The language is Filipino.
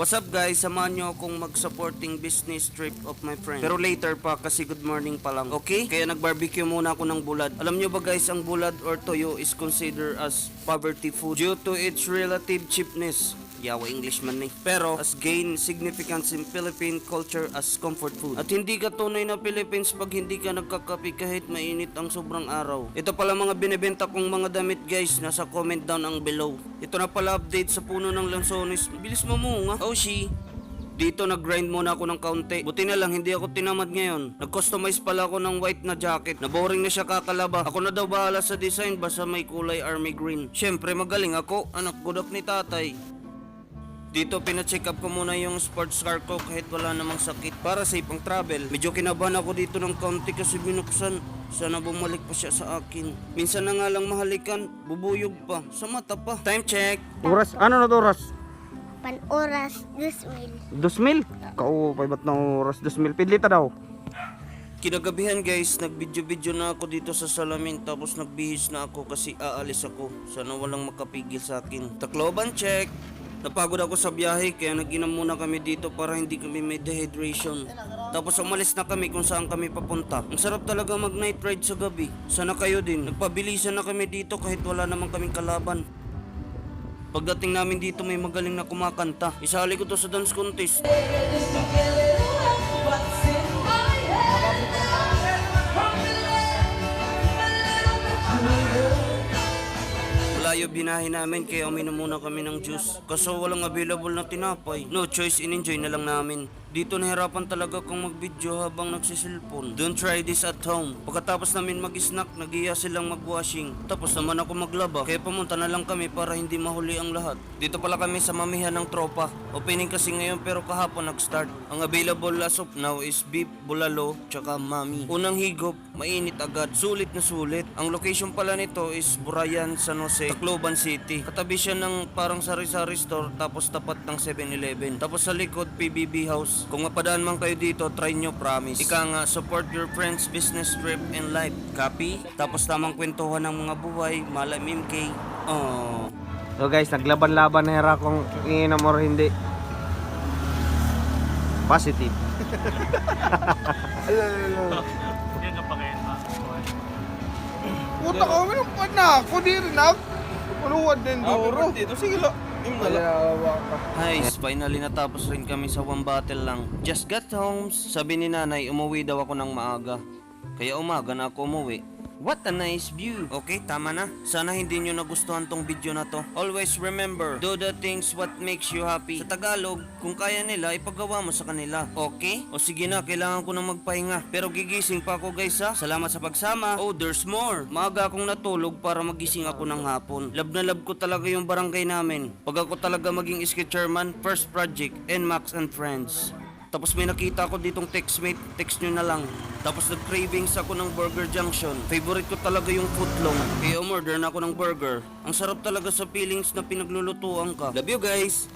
What's up guys? Samahan nyo akong mag-supporting business trip of my friend. Pero later pa kasi good morning pa lang. Okay? Kaya nag-barbecue muna ako ng bulad. Alam nyo ba guys, ang bulad or toyo is considered as poverty food due to its relative cheapness. Yawa English man eh. Pero as gain significance in Philippine culture as comfort food. At hindi ka tunay na Philippines pag hindi ka nagkakape kahit mainit ang sobrang araw. Ito pala mga binibenta kong mga damit guys. Nasa comment down ang below. Ito na pala update sa puno ng lansones. Bilis mo mo nga. Oh she. Dito nag-grind muna ako ng kaunti. Buti na lang hindi ako tinamad ngayon. Nag-customize pala ako ng white na jacket. Na-boring na siya kakalaba. Ako na daw bahala sa design basta may kulay army green. Siyempre magaling ako. Anak gudak ni tatay. Dito pina-check up ko muna yung sports car ko kahit wala namang sakit para safe ang travel. Medyo kinabahan ako dito ng kaunti kasi binuksan. Sana bumalik pa siya sa akin. Minsan na nga lang mahalikan, bubuyog pa, sa mata pa. Time check. Oras? Ano na to oras? Pan-oras, 2,000. 2,000? Kao, pay ba't na oras? 2,000? Pidlita daw. Kinagabihan guys, nag-video-video na ako dito sa salamin tapos nagbihis na ako kasi aalis ako. Sana walang makapigil sa akin. Tacloban check! Napagod ako sa biyahe kaya nag-inom muna kami dito para hindi kami may dehydration. Tapos umalis na kami kung saan kami papunta. Ang sarap talaga mag night ride sa gabi. Sana kayo din. Nagpabilisan na kami dito kahit wala naman kaming kalaban. Pagdating namin dito may magaling na kumakanta. Isali ko to sa dance contest. Malayo binahe namin kaya uminom muna kami ng juice. Kaso walang available na tinapay. No choice, in-enjoy na lang namin. Dito nahirapan talaga kung mag-video habang nagsisilpon. Don't try this at home. Pagkatapos namin mag-snack, nagiya silang mag-washing. Tapos naman ako maglaba. Kaya pumunta na lang kami para hindi mahuli ang lahat. Dito pala kami sa mamihan ng tropa. Opening kasi ngayon pero kahapon nag-start. Ang available as of now is beef, bulalo, tsaka mami. Unang higop, mainit agad. Sulit na sulit. Ang location pala nito is Burayan, San Jose, Tacloban City. Katabi siya ng parang sari-sari store tapos tapat ng 7-Eleven. Tapos sa likod, PBB House. Kung mapadaan man kayo dito, try nyo, promise. Ika nga, support your friends, business trip, and life. Copy? Tapos tamang kwentuhan ng mga buhay, mala MK. Oh. So guys, naglaban-laban na hira kung iinom or hindi. Positive. Puta ka, minum pa na ako, di rin ako. Maluwad din duro. dito, sige lang. Guys, finally natapos rin kami sa one battle lang. Just got home. Sabi ni nanay, umuwi daw ako ng maaga. Kaya umaga na ako umuwi. What a nice view. Okay, tama na. Sana hindi nyo nagustuhan tong video na to. Always remember, do the things what makes you happy. Sa Tagalog, kung kaya nila, ipagawa mo sa kanila. Okay? O sige na, kailangan ko na magpahinga. Pero gigising pa ako guys ha. Salamat sa pagsama. Oh, there's more. Maaga akong natulog para magising ako ng hapon. Love na love ko talaga yung barangay namin. Pag ako talaga maging iski chairman, first project, NMAX and Friends. Tapos may nakita ako ditong textmate, text nyo na lang. Tapos nag-cravings ako ng Burger Junction. Favorite ko talaga yung footlong. Kaya umorder na ako ng burger. Ang sarap talaga sa feelings na pinaglulutuan ka. Love you guys!